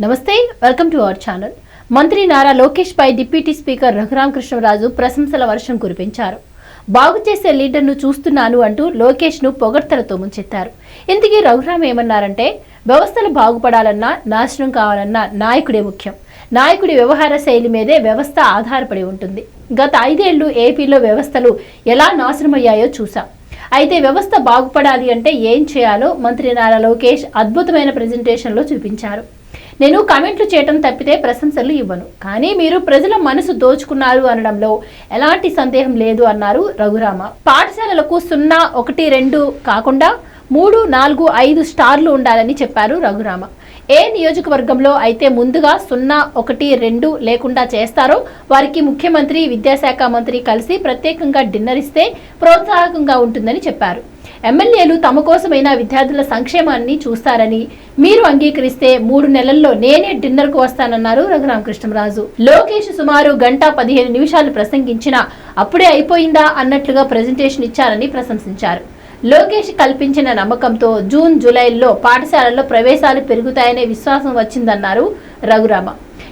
నమస్తే welcome to our channel. మంత్రి నారా లోకేష్ పై డిప్యూటీ స్పీకర్ రఘురామకృష్ణరాజు ప్రశంసల వర్షం కురిపించారు. బాగు చేసే లీడర్ను చూస్తున్నాను అంటూ లోకేష్ను పొగడ్తలతో ముంచెత్తారు. ఇంతకీ రఘురామ్ ఏమన్నారంటే వ్యవస్థలు బాగుపడాలన్నా నాశనం కావాలన్నా నాయకుడే ముఖ్యం. నాయకుడి వ్యవహార శైలి మీదే వ్యవస్థ ఆధారపడి ఉంటుంది. గత ఐదేళ్ళు ఏపీలో వ్యవస్థలు ఎలా నాశనమయ్యాయో చూసాం అయితే వ్యవస్థ బాగుపడాలి అంటే ఏం చేయాలో మంత్రి నారా లోకేష్ అద్భుతమైన ప్రెజెంటేషన్లో చూపించారు. నేను కామెంట్లు చేయటం తప్పితే ప్రశంసలు ఇవ్వను. కానీ మీరు ప్రజల మనసు దోచుకున్నారు అనడంలో ఎలాంటి సందేహం లేదు అన్నారు రఘురామ. పాఠశాలలకు సున్నా ఒకటి రెండు కాకుండా మూడు నాలుగు ఐదు స్టార్లు ఉండాలని చెప్పారు రఘురామ. ఏ నియోజకవర్గంలో అయితే ముందుగా సున్నా ఒకటి రెండు లేకుండా చేస్తారో వారికి ముఖ్యమంత్రి విద్యాశాఖ మంత్రి కలిసి ప్రత్యేకంగా డిన్నర్ ఇస్తే ప్రోత్సాహకంగా ఉంటుందని చెప్పారు. ఎమ్మెల్యేలు తమ కోసమైన విద్యార్థుల సంక్షేమాన్ని చూస్తారని మీరు అంగీకరిస్తే మూడు నెలల్లో నేనే డిన్నర్కు వస్తానన్నారు రఘురామకృష్ణరాజు. లోకేష్ సుమారు గంట పదిహేను నిమిషాలు ప్రసంగించినా అప్పుడే అయిపోయిందా అన్నట్లుగా ప్రజెంటేషన్ ఇచ్చారని ప్రశంసించారు. లోకేష్ కల్పించిన నమ్మకంతో జూన్ జూలైలో పాఠశాలల్లో ప్రవేశాలు పెరుగుతాయనే విశ్వాసం వచ్చిందన్నారు రఘురామ.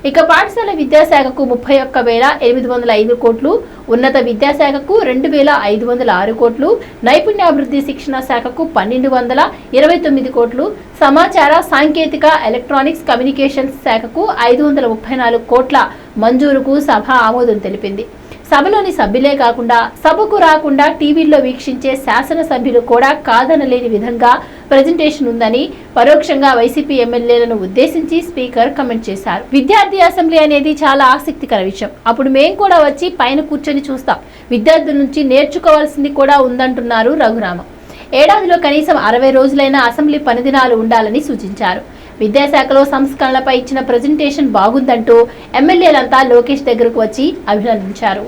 ఇక పాఠశాల విద్యాశాఖకు ముప్పై ఒక్క వేల ఎనిమిది వందల ఐదు కోట్లు ఉన్నత విద్యాశాఖకు రెండు వేల ఐదు వందల ఆరు కోట్లు నైపుణ్యాభివృద్ధి శిక్షణ శాఖకు పన్నెండు వందల ఇరవై తొమ్మిది కోట్లు సమాచార సాంకేతిక ఎలక్ట్రానిక్స్ కమ్యూనికేషన్స్ శాఖకు ఐదు వందల ముప్పై నాలుగు కోట్ల మంజూరుకు సభ ఆమోదం తెలిపింది. సభలోని సభ్యులే కాకుండా సభకు రాకుండా టీవీల్లో వీక్షించే శాసనసభ్యులు కూడా కాదనలేని విధంగా ప్రజెంటేషన్ ఉందని పరోక్షంగా వైసీపీ ఎమ్మెల్యేలను ఉద్దేశించి స్పీకర్ కమెంట్ చేశారు. విద్యార్థి అసెంబ్లీ అనేది చాలా ఆసక్తికర విషయం. అప్పుడు మేం కూడా వచ్చి పైన కూర్చొని చూస్తాం. విద్యార్థుల నుంచి నేర్చుకోవాల్సింది కూడా ఉందంటున్నారు రఘురామ. ఏడాదిలో కనీసం అరవై రోజులైన అసెంబ్లీ పనిదినాలు ఉండాలని సూచించారు. విద్యాశాఖలో సంస్కరణలపై ఇచ్చిన ప్రజెంటేషన్ బాగుందంటూ ఎమ్మెల్యేలంతా లోకేష్ దగ్గరకు వచ్చి అభినందించారు.